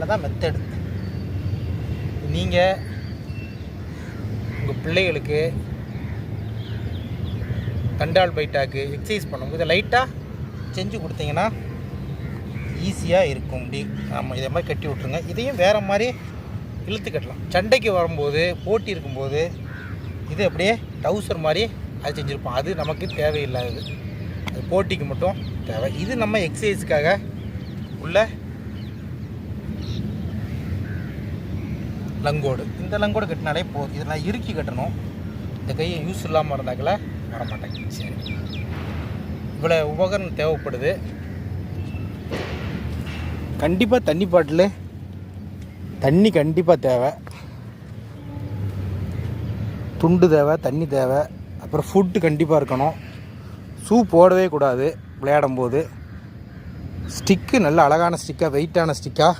அவ்வளோதான் மெத்தடு நீங்கள் உங்கள் பிள்ளைகளுக்கு தண்டால் பைட்டாக்கு எக்ஸசைஸ் பண்ணும்போது லைட்டாக செஞ்சு கொடுத்தீங்கன்னா ஈஸியாக இருக்கும். இப்படி ஆமாம் இதை மாதிரி கட்டி விட்ருங்க இதையும் வேறு மாதிரி இழுத்து கட்டலாம். சண்டைக்கு வரும்போது போட்டி இருக்கும்போது இது அப்படியே டவுசர் மாதிரி அது செஞ்சுருப்போம். அது நமக்கு தேவையில்லாதது. அது போட்டிக்கு மட்டும் தேவை. இது நம்ம எக்ஸசைஸுக்காக உள்ள லங்கோடு. இந்த லங்கோடு கட்டினாலே போதும். இதை நான் இறுக்கி கட்டணும். இந்த கையை யூஸ் இல்லாமல் இருந்தாக்கல வர மாட்டேங்க சரி. இவ்வளோ உபகரணம் தேவைப்படுது. கண்டிப்பாக தண்ணி பாட்டில். தண்ணி கண்டிப்பாக தேவை. துண்டு தேவை தண்ணி தேவை. அப்புறம் ஃபுட்டு கண்டிப்பாக இருக்கணும். ஷூ போடவே கூடாது விளையாடும் போது ஸ்டிக்கு நல்ல அழகான ஸ்டிக்காக வெயிட்டான ஸ்டிக்காக